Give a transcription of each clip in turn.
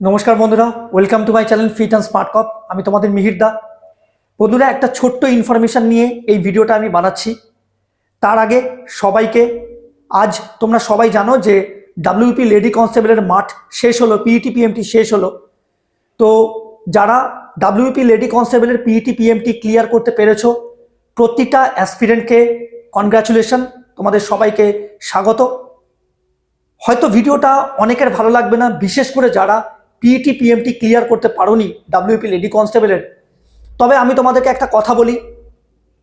নমস্কার বন্ধুরা welcome to my channel fit and smart cop আমি তোমাদের মিহিরদা বন্ধুরা, একটা ছোট্ট ইনফরমেশন নিয়ে এই ভিডিওটা আমি বানাচ্ছি। তার আগে সবাইকে, আজ তোমরা সবাই জানো যে ডাব্লিউপি লেডি কনস্টেবলের মাঠ শেষ হলো পিইটি পিএমটি শেষ হলো। তো যারা ডাব্লিউপি লেডি কনস্টেবলের পিইটি পিএমটি ক্লিয়ার করতে পেরেছ প্রতিটা অ্যাসপিরেন্টকে কনগ্রাচুলেশন তোমাদের সবাইকে স্বাগত। হয়তো ভিডিওটা অনেকের ভালো লাগবে না, বিশেষ করে যারা পিইটি পিএমটি ক্লিয়ার করতে পারোনি ডাব্লিউপি লেডি কনস্টেবলের তবে আমি তোমাদেরকে একটা কথা বলি।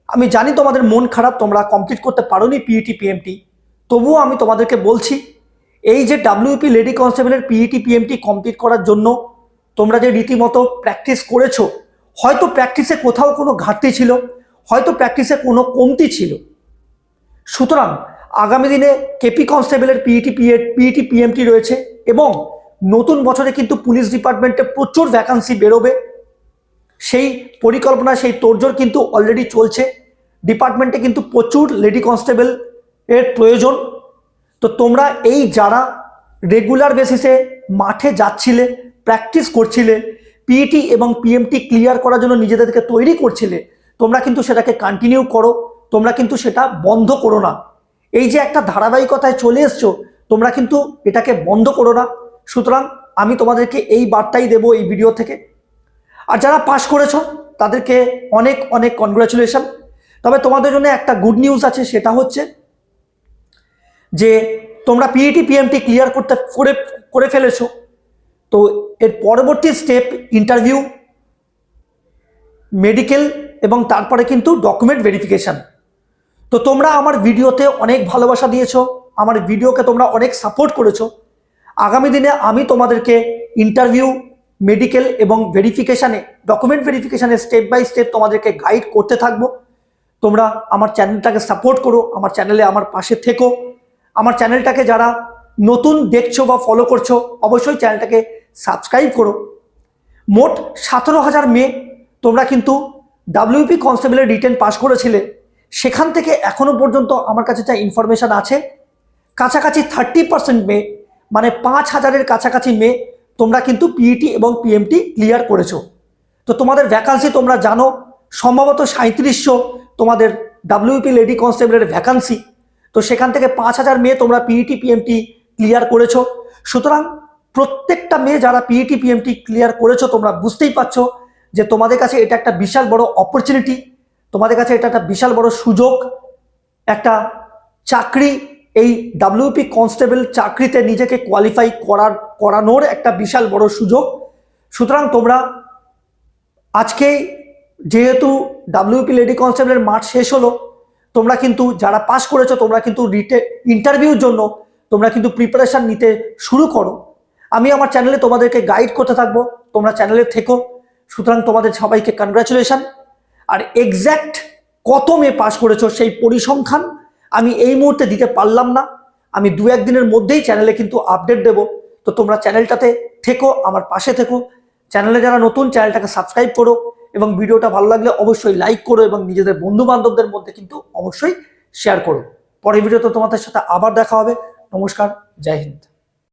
আমি জানি তোমাদের মন খারাপ, তোমরা কমপ্লিট করতে পারোনি পিইটি পিএমটি তবুও আমি তোমাদেরকে বলছি, এই যে ডাব্লিউপি লেডি কনস্টেবলের পিইটি পিএমটি কমপ্লিট করার জন্য তোমরা যে রীতিমতো প্র্যাকটিস করেছ, হয়তো প্র্যাকটিসে কোথাও কোনো ঘাটতি ছিল, হয়তো প্র্যাকটিসে কোনো কমতি ছিল। সুতরাং আগামী দিনে কেপি কনস্টেবলের পিইটি পিইটি পিএমটি রয়েছে এবং নতুন বছরে কিন্তু পুলিশ ডিপার্টমেন্টে প্রচুর ভ্যাকান্সি বেরোবে। সেই পরিকল্পনা, সেই তোড়জোড় কিন্তু অলরেডি চলছে। ডিপার্টমেন্টে কিন্তু প্রচুর লেডি কনস্টেবল এর প্রয়োজন। তো তোমরা এই যারা রেগুলার বেসিসে মাঠে যাচ্ছিলে প্র্যাকটিস করছিলে পিইটি এবং পিএমটি ক্লিয়ার করার জন্য নিজেদেরকে তৈরি করছিলে, তোমরা কিন্তু সেটাকে কন্টিনিউ করো। তোমরা কিন্তু সেটা বন্ধ করো না। এই যে একটা ধারাবাহিকতায় চলে এসছো, তোমরা কিন্তু এটাকে বন্ধ করো না। সুতরাং আমি তোমাদেরকে এই বার্তাই দেবো এই ভিডিও থেকে। আর যারা পাশ করেছ, তাদেরকে অনেক অনেক কনগ্রাচুলেশন তবে তোমাদের জন্য একটা গুড নিউজ আছে, সেটা হচ্ছে যে তোমরা পিইটি পিএমটি ক্লিয়ার করতে, করে করে ফেলেছো। তো এর পরবর্তী স্টেপ ইন্টারভিউ মেডিকেল এবং তারপরে কিন্তু ডকুমেন্ট ভেরিফিকেশান তো তোমরা আমার ভিডিওতে অনেক ভালোবাসা দিয়েছ, আমার ভিডিওকে তোমরা অনেক সাপোর্ট করেছ। আগামী দিনে আমি তোমাদেরকে ইন্টারভিউ মেডিকেল এবং ভেরিফিকেশানে ডকুমেন্ট ভেরিফিকেশানে স্টেপ বাই স্টেপ তোমাদেরকে গাইড করতে থাকব। তোমরা আমার চ্যানেলটাকে সাপোর্ট করো, আমার চ্যানেলে আমার পাশে থেকো। আমার চ্যানেলটাকে যারা নতুন দেখছ বা ফলো করছ, অবশ্যই চ্যানেলটাকে সাবস্ক্রাইব করো। মোট সতেরো হাজার মেয়ে তোমরা কিন্তু ডাব্লিউপি কনস্টেবলের রিটেন পাশ করেছিলে। সেখান থেকে এখনও পর্যন্ত আমার কাছে যা ইনফরমেশন আছে, কাছাকাছি থার্টি পার্সেন্ট মেয়ে মানে পাঁচ হাজারের কাছাকাছি মেয়ে তোমরা কিন্তু পিইটি এবং পিএমটি ক্লিয়ার করেছ। তো তোমাদের ভ্যাকান্সি তোমরা জানো, সম্ভবত সাঁত্রিশশো তোমাদের ডাব্লিউপি লেডি কনস্টেবলের ভ্যাকান্সি তো সেখান থেকে পাঁচ হাজার মেয়ে তোমরা পিইটি পিএমটি ক্লিয়ার করেছ। সুতরাং প্রত্যেকটা মেয়ে যারা পিইটি পিএমটি ক্লিয়ার করেছ, তোমরা বুঝতেই পারছ যে তোমাদের কাছে এটা একটা বিশাল বড় অপরচুনিটি তোমাদের কাছে এটা একটা বিশাল বড় সুযোগ, একটা চাকরি এই ডাব্লিউপি কনস্টেবল চাকরিতে নিজেকে কোয়ালিফাই করার, করানোর একটা বিশাল বড় সুযোগ। সুতরাং তোমরা আজকে যেহেতু ডাব্লিউপি লেডি কনস্টেবলের মাঠ শেষ হলো, তোমরা কিন্তু যারা পাস করেছ, তোমরা কিন্তু রিটে ইন্টারভিউর জন্য তোমরা কিন্তু প্রিপারেশান নিতে শুরু করো। আমি আমার চ্যানেলে তোমাদেরকে গাইড করতে থাকব, তোমরা চ্যানেলে থেকো। সুতরাং তোমাদের সবাইকে কনগ্রাচুলেশন আর এক্স্যাক্ট কত মেয়ে পাস করেছ সেই পরিসংখ্যান আমি এই মুহূর্তে দিতে পারলাম না। আমি দু একদিনের মধ্যেই চ্যানেলে কিন্তু আপডেট দেব। তো তোমরা চ্যানেলটাতে থেকো, আমার পাশে থেকো। চ্যানেলে যারা নতুন চ্যানেলটাকে সাবস্ক্রাইব করো এবং ভিডিওটা ভালো লাগলে অবশ্যই লাইক করো এবং নিজেদের বন্ধু বান্ধবদের মধ্যে কিন্তু অবশ্যই শেয়ার করো। পরের ভিডিওতে তোমাদের সাথে আবার দেখা হবে। নমস্কার, জয় হিন্দ।